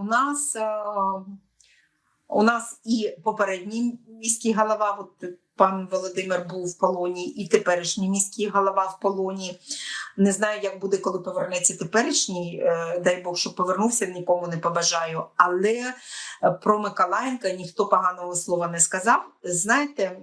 у нас е, у нас і попередній міський голова, от пан Володимир був в полоні, і теперішній міський голова в полоні. Не знаю, як буде, коли повернеться теперішній. е, Дай Бог, щоб повернувся, нікому не побажаю. Але е, про Миколаєнка ніхто поганого слова не сказав. Знаєте,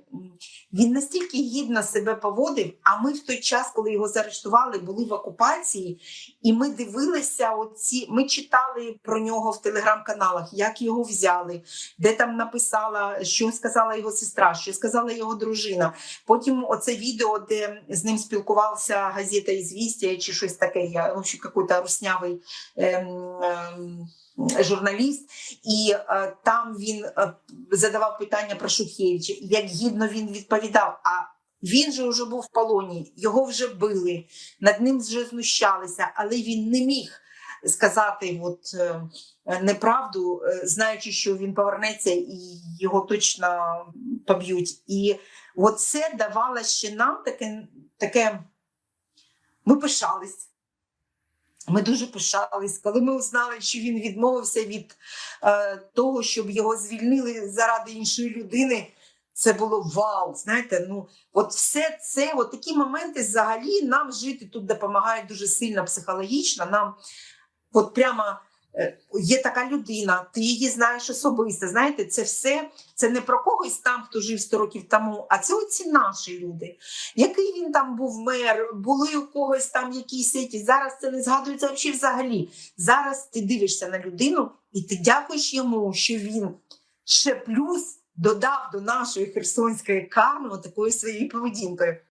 він настільки гідно себе поводив. А ми в той час, коли його заарештували, були в окупації, і ми дивилися оці. Ми читали про нього в телеграм-каналах, як його взяли, де там написала, що сказала його сестра, що сказала його дружина. Потім оце відео, де з ним спілкувалася газета «Ізвістія» чи щось таке, я в общем, якийсь руснявий ем, ем, журналіст, і е, там він е, задавав питання про Шухевича, як гідно він відповідав. А він же вже був в полоні, його вже били, над ним вже знущалися, але він не міг сказати от, е, неправду, е, знаючи, що він повернеться і його точно поб'ють. І от це давало ще нам таке, таке ми пишались. Ми дуже пишались, коли ми узнали, що він відмовився від е, того, щоб його звільнили заради іншої людини. Це було вау. Знаєте, ну от все це, от такі моменти взагалі нам жити тут допомагають дуже сильно психологічно. Нам от прямо є така людина, ти її знаєш особисто. Знаєте, це все це не про когось там, хто жив 100 років тому, а це оці наші люди. Який він там був мер, були у когось там якісь сеті. Зараз це не згадується взагалі. Зараз ти дивишся на людину і ти дякуєш йому, що він ще плюс додав до нашої херсонської карми такою своєю поведінкою.